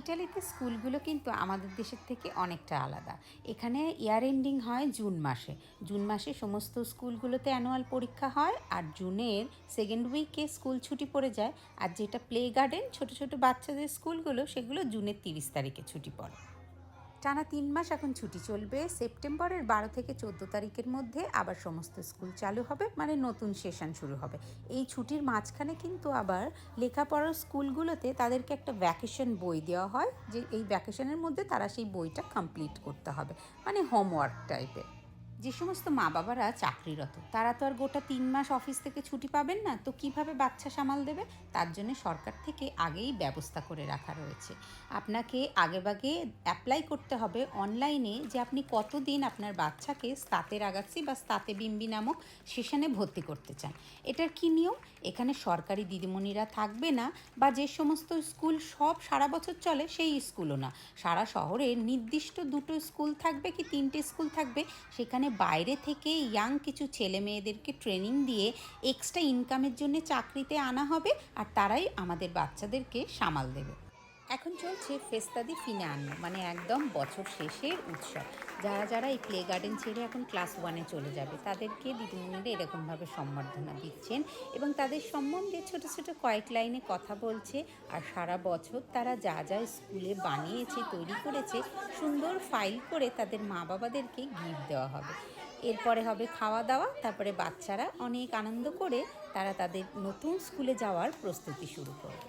ইটালিতে স্কুলগুলো কিন্তু আমাদের দেশের থেকে অনেকটা আলাদা। এখানে ইয়ার এন্ডিং হয় জুন মাসে। জুন মাসে সমস্ত স্কুলগুলোতে অ্যানুয়াল পরীক্ষা হয় আর জুনের সেকেন্ড উইকে স্কুল ছুটি পড়ে যায়। আর যেটা প্লে গার্ডেন, ছোটো ছোটো বাচ্চাদের স্কুলগুলো, সেগুলো জুনের তিরিশ তারিখে ছুটি পড়ে। টানা তিন মাস এখন ছুটি চলবে। সেপ্টেম্বরের বারো থেকে চোদ্দ তারিখের মধ্যে আবার সমস্ত স্কুল চালু হবে মানে নতুন সেশন শুরু হবে। এই ছুটির মাঝখানে কিন্তু আবার লেখাপড়ার স্কুলগুলোতে তাদেরকে একটা ভ্যাকেশন বই দেওয়া হয়, যে এই ভ্যাকেশনের মধ্যে তারা সেই বইটা কমপ্লিট করতে হবে মানে হোমওয়ার্ক টাইপের যে সমস্ত মা বাবারা চাকরিরত, তারা তো আর গোটা তিন মাস অফিস থেকে ছুটি পাবেন না, তো কীভাবে বাচ্চা সামাল দেবে? তার জন্য সরকার থেকে আগেই ব্যবস্থা করে রাখা রয়েছে। আপনাকে আগেভাগে অ্যাপ্লাই করতে হবে অনলাইনে যে আপনি কতদিন আপনার বাচ্চাকে স্তাতে রাগাচ্ছি বা স্তাতে বিম্বি নামক সেশনে ভর্তি করতে চান। এটার কি নিয়ম? এখানে সরকারি দিদিমণিরা থাকবে না বা যে সমস্ত স্কুল সব সারা বছর চলে সেই স্কুলও না। সারা শহরে নির্দিষ্ট দুটো স্কুল থাকবে কি তিনটে স্কুল থাকবে? সেখানে বাইরে থেকে ইয়াং কিছু ছেলে মেয়েদেরকে ট্রেনিং দিয়ে এক্সট্রা ইনকামের জন্য চাকরিতে আনা হবে আর তারাই আমাদের বাচ্চাদেরকে সামাল দেবে। এখন চলছে ফেস্তাদি ফিনান মানে একদম বছর শেষের উৎসব। যারা যারা এই প্লে গার্ডেন ছেড়ে এখন ক্লাস ওয়ানে চলে যাবে, তাদেরকে দিদিমণিরা এরকমভাবে সম্বর্ধনা দিচ্ছেন এবং তাদের সম্বন্ধে ছোট ছোট কয়েক লাইনে কথা বলছে আর সারা বছর তারা যা যা স্কুলে বানিয়েছে, তৈরি করেছে, সুন্দর ফাইল করে তাদের মা বাবাদেরকে গিফট দেওয়া হবে। এরপরে হবে খাওয়া দাওয়া, তারপরে বাচ্চারা অনেক আনন্দ করে তারা তাদের নতুন স্কুলে যাওয়ার প্রস্তুতি শুরু করবে।